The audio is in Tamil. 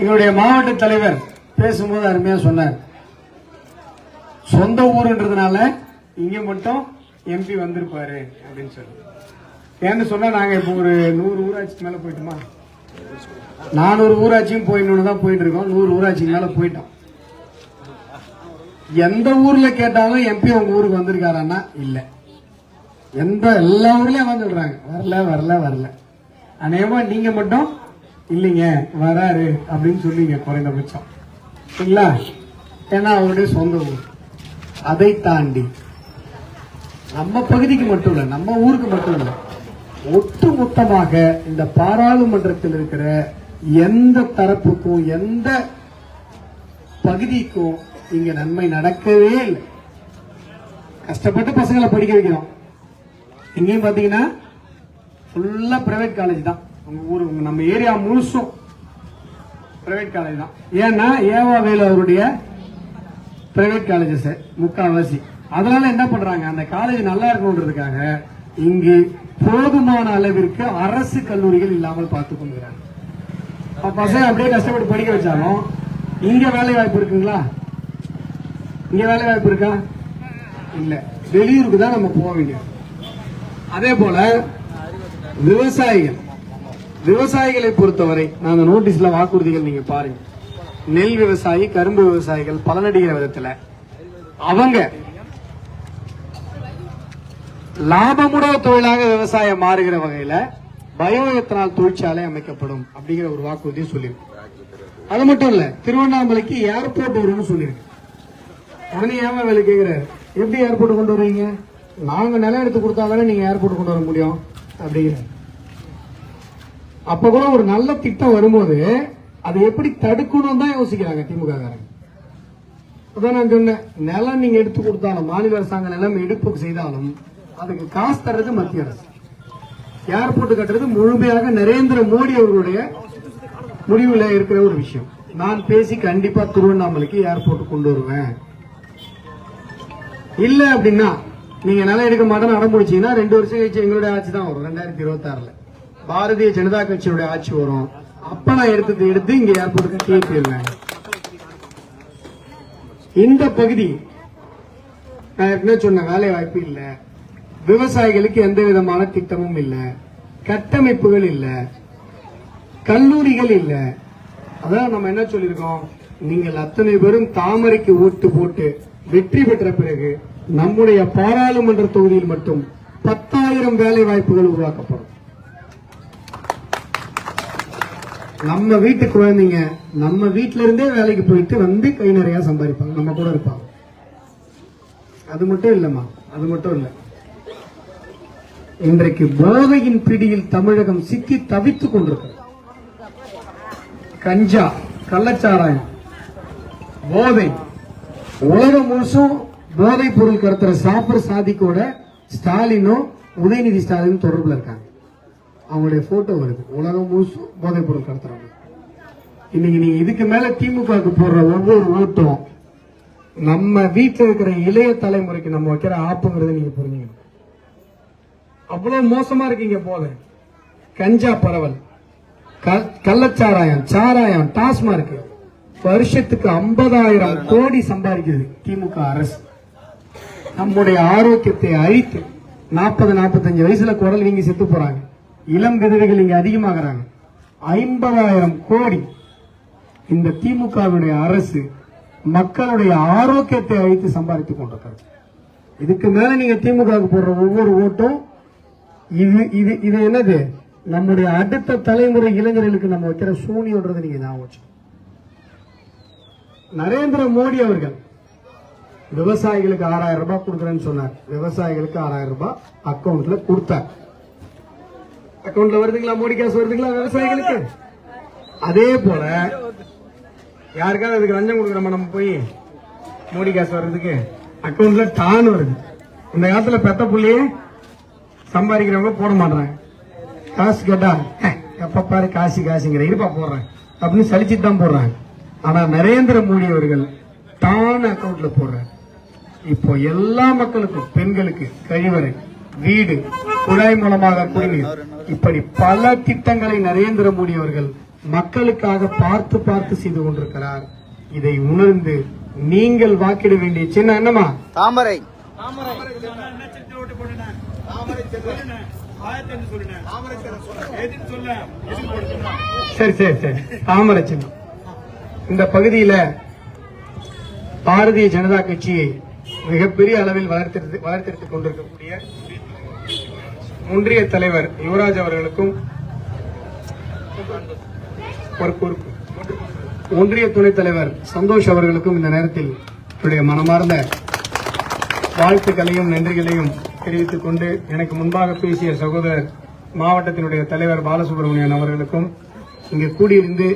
எங்களுடைய மாவட்ட தலைவர் பேசும்போது அருமையா சொன்னார். சொந்த ஊருன்றதுனால இங்க மட்டும் எம்பி வந்திருப்பாரு அப்படின்னு சொல்லி ஏன்னு சொன்னா நாங்க இப்போ ஒரு நூறு ஊராட்சிக்கு மேல போயிட்டோமா? நானூறு ஊராட்சியும் போயிடணும்னு தான் போயிட்டு இருக்கோம் நூறு ஊராட்சிக்கு மேல போயிட்டோம். எந்த ஊர்ல கேட்டாலும் எம்பி உங்க ஊருக்கு வந்திருக்காரான்னா இல்ல. எந்த எல்லா ஊர்லயும் வந்து சொல்றாங்க வரல வரல வரல. அநேகமா நீங்க மட்டும் இல்லைங்க வராரு அப்படின்னு சொல்லிங்க குறைந்தபட்சம். சரிங்களா ஏன்னா அவருடைய சொந்த ஊர். அதை தாண்டி நம்ம பகுதிக்கு மட்டும் இல்ல நம்ம ஊருக்கு மட்டும் இல்ல ஒட்டு மொத்தமாக இந்த பாராளுமன்றத்தில் இருக்கிற எந்த தரப்புக்கும் எந்த பகுதிக்கும் இங்க நன்மை நடக்கவே இல்லை. கஷ்டப்பட்டு பசங்களை படிக்க வைக்கிறோம் இங்கேயும் பாத்தீங்கன்னா ஃபுல்லாக பிரைவேட் காலேஜ் தான். உங்கள் ஊர் நம்ம ஏரியா முழுசும் பிரைவேட் காலேஜ் தான். ஏன்னா ஏவாவேலு அவருடைய பிரைவேட் காலேஜஸ் முக்கால்வாசி. அதனால என்ன பண்றாங்க அந்த காலேஜ் நல்லா இருக்கணுன்றதுக்காக இங்கு போதுமான அளவிற்கு அரசு கல்லூரிகள் இல்லாமல் பார்த்துக் கொள்கிறாங்க. பசங்க அப்படியே கஷ்டப்பட்டு படிக்க வச்சாலும் இங்க வேலை வாய்ப்பு இருக்குங்களா? இங்க வேலை வாய்ப்பு இருக்கா? இல்ல. வெளியூருக்கு தான் நம்ம போக வேண்டியது. அதே போல விவசாயிகள். விவசாயிகளை பொறுத்தவரை நான் அந்த நோட்டீஸ்ல வாக்குறுதிகள் நீங்க பாருங்க. நெல் விவசாயி கரும்பு விவசாயிகள் பலனடிகிற விதத்துல அவங்க லாபமுடைய தொழிலாக விவசாயம் மாறுகிற வகையில பயோ எத்தனால் தொழிற்சாலை அமைக்கப்படும் அப்படிங்கிற ஒரு வாக்குறுதியை சொல்லியிருக்கு. அது மட்டும் இல்ல திருவண்ணாமலைக்கு ஏர்போர்ட் வரும்னு சொல்லியிருக்கு. உடனே ஏமா வேலை கேக்குறாரு? எப்படி ஏர்போர்ட் கொண்டு வருவீங்க? நாங்க நிலம் எடுத்து கொடுத்தாதானே நீங்க ஏர்போர்ட் கொண்டு வர முடியும். அப்படிங்கிறாரு அப்ப கூட ஒரு நல்ல திட்டம் வரும்போது அதை எப்படி தடுக்கணும் தான் யோசிக்கிறாங்க திமுக காரங்க அதான் நான் சொன்னேன் நிலம் நீங்க எடுத்து கொடுத்தாலும் மாநில அரசாங்க நிலம் எடுப்பு செய்தாலும் அதுக்கு காசு தர்றது மத்திய அரசு. ஏர்போர்ட் கட்டுறது? முழுமையாக நரேந்திர மோடி அவர்களுடைய முடிவுல இருக்கிற ஒரு விஷயம். நான் பேசி கண்டிப்பா திருவண்ணாமலைக்கு ஏர்போர்ட் கொண்டு வருவேன். இல்ல அப்படின்னா நீங்க நிலம் எடுக்க மாட்டேன்னு அடம்பிடிச்சீங்கன்னா ரெண்டு வருஷம் கழிச்சு எங்களுடைய ஆட்சி தான் வரும் ரெண்டாயிரத்தி இருபத்தி ஆறுல பாரதிய ஜனதா கட்சியுடைய ஆட்சி வரும். அப்ப நான் எடுத்தது எடுத்து இங்க ஏர்போர்ட் கட்டியே போயிருவேன் இந்த பகுதி நான் ஏற்கனவே சொன்ன வேலை வாய்ப்பு இல்ல. விவசாயிகளுக்கு எந்த விதமான திட்டமும் இல்ல. கட்டமைப்புகள் இல்ல. கல்லூரிகள் இல்ல. அதான் நம்ம என்ன சொல்லியிருக்கோம்? நீங்கள் அத்தனை பேரும் தாமரைக்கு ஓட்டு போட்டு வெற்றி பெற்ற பிறகு நம்முடைய பாராளுமன்ற தொகுதியில் மட்டும் பத்தாயிரம் வேலை வாய்ப்புகள் உருவாக்கப்படும். நம்ம வீட்டு குழந்தைங்க நம்ம வீட்டில இருந்தே வேலைக்கு போயிட்டு வந்து கை நிறைய சம்பாதிப்பாங்க. நம்ம கூட இருப்பாங்க. அது மட்டும் இல்லம்மா. அது மட்டும் இல்ல. இன்றைக்கு போதையின் பிடியில் தமிழகம் சிக்கி தவித்துக் கொண்டிருக்கிறது. கஞ்சா கள்ளச்சாராயம் போதை உலகம் முழுசும் போதைப் பொருள் கடத்துற சாப்பிட சாதிக்கோட ஸ்டாலினும் உதயநிதி ஸ்டாலினும் தொடர்புல இருக்காங்க. அவங்களுடைய போட்டோ வருது. உலகம் முழுசும் போதைப் பொருள் கடத்துறாங்க. இன்னைக்கு நீங்க இதுக்கு மேல திமுகவுக்கு போடுற ஒவ்வொரு ஓட்டும் நம்ம வீட்டுல இருக்கிற இளைய தலைமுறைக்கு நம்ம வைக்கிற ஆப்புங்கிறத நீங்க புரிஞ்சுக்கணும். அவ்வளவு மோசமா இருக்கீங்க போதை. கஞ்சா பரவல். கள்ளச்சாராயம் சாராயம் டாஸ்மார்க். வருஷத்துக்கு ஐம்பதாயிரம் கோடி சம்பாதிக்குது திமுக அரசு. நம்முடைய ஆரோக்கியத்தை அழித்து நாற்பது நாற்பத்தஞ்சு வயசுல குடல் நீங்க செத்து போறாங்க. இளம் விதவைகள் இங்க அதிகமாகறாங்க. ஐம்பதாயிரம் கோடி இந்த திமுகவினுடைய அரசு மக்களுடைய ஆரோக்கியத்தை அழித்து சம்பாதித்துக் கொண்டிருக்கிறது. இதுக்கு மேல நீங்க திமுகவுக்கு போடுற ஒவ்வொரு ஓட்டும் இது இது இது என்னது? நம்முடைய அடுத்த தலைமுறை இளைஞர்களுக்கு நம்ம வைக்கிற சூனியோன்றது நீங்க ஞாபகம் வச்சுக்கணும். நரேந்திர மோடி அவர்கள் விவசாயிகளுக்கு ஆறாயிரம் ரூபாய் கொடுக்குறேன்னு சொன்னார். விவசாயிகளுக்கு ஆறாயிரம் ரூபாய் அக்கௌண்ட்ல கொடுத்தார். அக்கவுண்ட்ல வருதுங்களா? மோடி காசு வருதுங்களா விவசாயிகளுக்கு? அதே போல யாருக்காவது அதுக்கு லஞ்சம் கொடுக்குறோமா நம்ம போய்? மோடி காசு வர்றதுக்கு. அக்கவுண்ட்ல டான் வருது. இந்த காலத்துல பெத்த புள்ளியே சம்பாதிக்கிறவங்க போட மாட்டாங்க காசு கேட்டா எப்ப பாரு காசு காசுங்கிற இருப்பா போடுறேன். அப்படின்னு சலிச்சுட்டு தான் போடுறாங்க. ஆனா நரேந்திர மோடி அவர்கள் டான் அக்கௌண்ட்ல போடுறாரு. இப்போ எல்லா மக்களுக்கும் பெண்களுக்கு கழிவறை வீடு குழாய் மூலமாக குடிநீர் இப்படி பல திட்டங்களை நரேந்திர மோடி அவர்கள் மக்களுக்காக பார்த்து பார்த்து செய்து கொண்டிருக்கிறார். இதை உணர்ந்து நீங்கள் வாக்கிட வேண்டிய சின்ன என்னமா தாமரை. சரி சரி சரி. தாமரை சின்னம். இந்த பகுதியில பாரதிய ஜனதா கட்சியை மிகப்பெரிய அளவில் வளர்த்தெடுத்து வளர்த்தெடுத்துக் கொண்டிருக்கக்கூடிய ஒன்றிய தலைவர் யுவராஜ் அவர்களுக்கும் ஒரு பொறுப்பு. ஒன்றிய துணைத் தலைவர் சந்தோஷ் அவர்களுக்கும் இந்த நேரத்தில் என்னுடைய மனமார்ந்த வாழ்த்துக்களையும் நன்றிகளையும் தெரிவித்துக் கொண்டு எனக்கு முன்பாக பேசிய சகோதரர் மாவட்டத்தினுடைய தலைவர் பாலசுப்ரமணியன் அவர்களுக்கும் இங்கு கூடியிருந்து